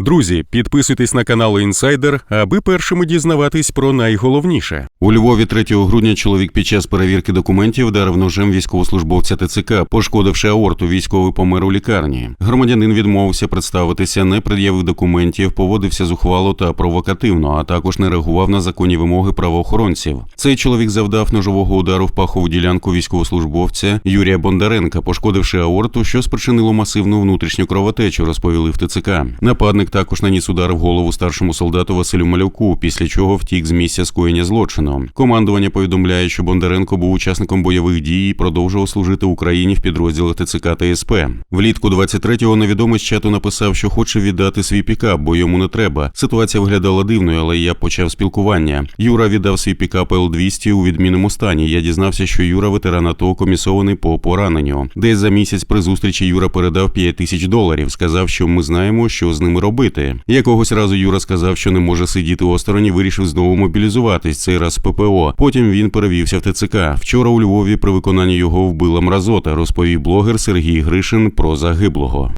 Друзі, підписуйтесь на канал Інсайдер, аби першими дізнаватись про найголовніше. У Львові 3 грудня чоловік під час перевірки документів вдарив ножем військовослужбовця ТЦК, пошкодивши аорту. Військовий помер у лікарні. Громадянин відмовився представитися, не пред'явив документів, поводився зухвало та провокативно, а також не реагував на законні вимоги правоохоронців. Цей чоловік завдав ножового удару в пахову ділянку військовослужбовця Юрія Бондаренка, пошкодивши аорту, що спричинило масивну внутрішню кровотечу, розповіли в ТЦК. Нападник також наніс удар в голову старшому солдату Василю Малюку, після чого втік з місця скоєння злочину. Командування повідомляє, що Бондаренко був учасником бойових дій і продовжував служити Україні в підрозділах ТЦК та СП. Влітку 23-го невідомий з чату написав, що хоче віддати свій пікап, бо йому не треба. Ситуація виглядала дивною, але я почав спілкування. Юра віддав свій пікап Л-200 у відмінному стані. Я дізнався, що Юра ветеран АТО комісований по пораненню. Десь за місяць при зустрічі Юра передав 5 тисяч доларів. Сказав, що ми знаємо, що з ними робити. Якогось разу Юра сказав, що не може сидіти осторонь, вирішив знову мобілізуватись. Цей раз ППО. Потім він перевівся в ТЦК. Вчора у Львові при виконанні його вбила мразота, розповів блогер Сергій Гришин про загиблого.